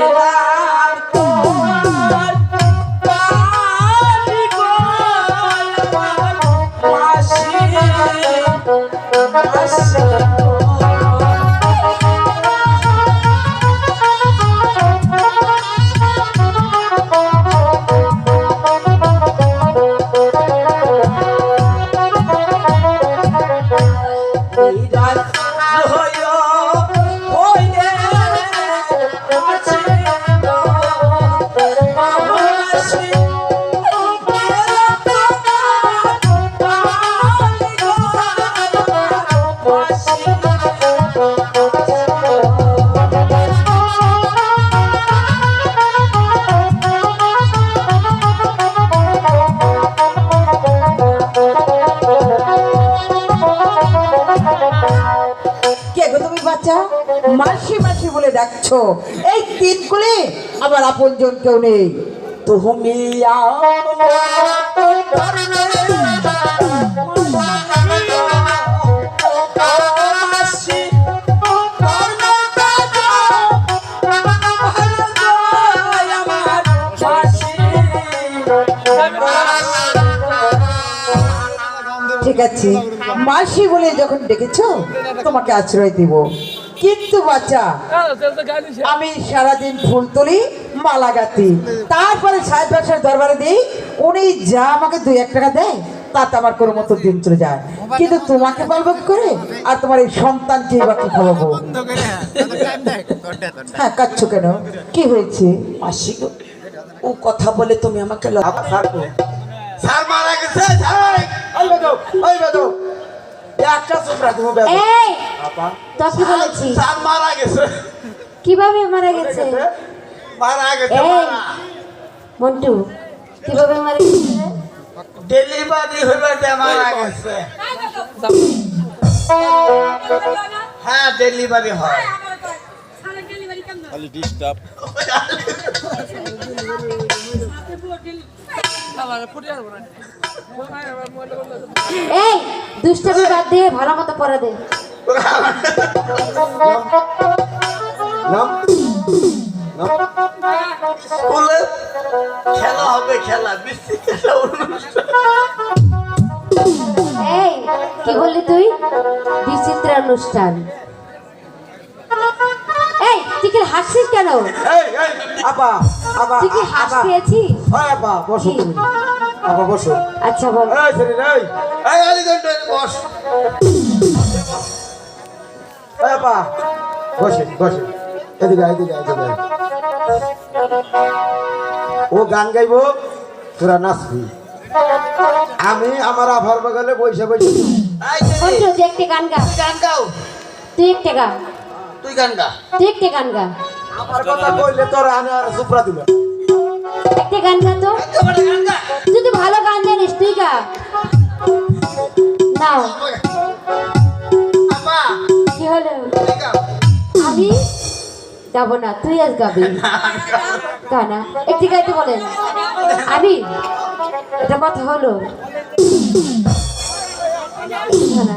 এবার কে গো তুমি বাচ্চা? মাসি মাসি বলে ডাকছো। এই তিনগুলি আবার আপন জন কেউ নেই। তুমি ঠিক মাসি বলে যখন ডেকেছ, তোমাকে আশ্রয় দিব। কিন্তু বাচ্চা, আমি সারাদিন ফুল তুলি, মালা গাঁথি। তারপরে সাহেব ব্যবসার দরবারে দিই, উনি যা আমাকে দুই এক টাকা দেয়, তাতে আমার কোনো মতো দিন চলে যায়। কিন্তু তোমাকে পালব কি করে? আর তোমার এই সন্তানকে বা কি খাওয়াবো। হ্যাঁ কাচ্ছ কেন? কি হয়েছে? মাসি ও কথা বলে তুমি আমাকে ল- স্যার মারা গেছে স্যার ওই বেদো ওই বেদো একটা সুপ্রা তুমি বেদো এই তো কি বলেছি। স্যার মারা গেছে। কীভাবে মারা গেছে? মারা গেছে মারা। মন্টু কীভাবে মারা গেছে? ডেলিভারি হইবে যে মারা গেছে। হ্যাঁ ডেলিভারি হয়। এই দুষ্টামি বাদ দিয়ে ভালো মতো পড়া দে। নাম? নাম? স্কুলে খেলা হবে খেলা। বিশ্ব খেলা এই কি বললি তুই? বিচিত্র অনুষ্ঠান তুই কি হাসছিস কেন? এই এই আপা আপা তুই কি হাস পেয়েছিস ওই আপা বসো। তুমি আপা বসো। আচ্ছা বল। এই শরীর এই। এই আলিগঞ্জ বস। এই আপা বসে বসে। এদিকে এদিকে এদিকে ও গান গাইবো তোরা নাচবি। আমি আমার আভার বাগালে বসে বসে তুই একটা গান গান গাও। তুই একটা তুই গান গা। তুই একটা গান গা। আমার কথা কইলে তোরা আমি আর সুপ্রা একটা গান গা তো। তুই তো ভালো গান জানিস তুই গা। নাও। আপা কি হলো? আমি গাবো না তুই আজ গাবি। গানা একটি গাইতে বলেন। আমি? এটা কথা হলো। গানা।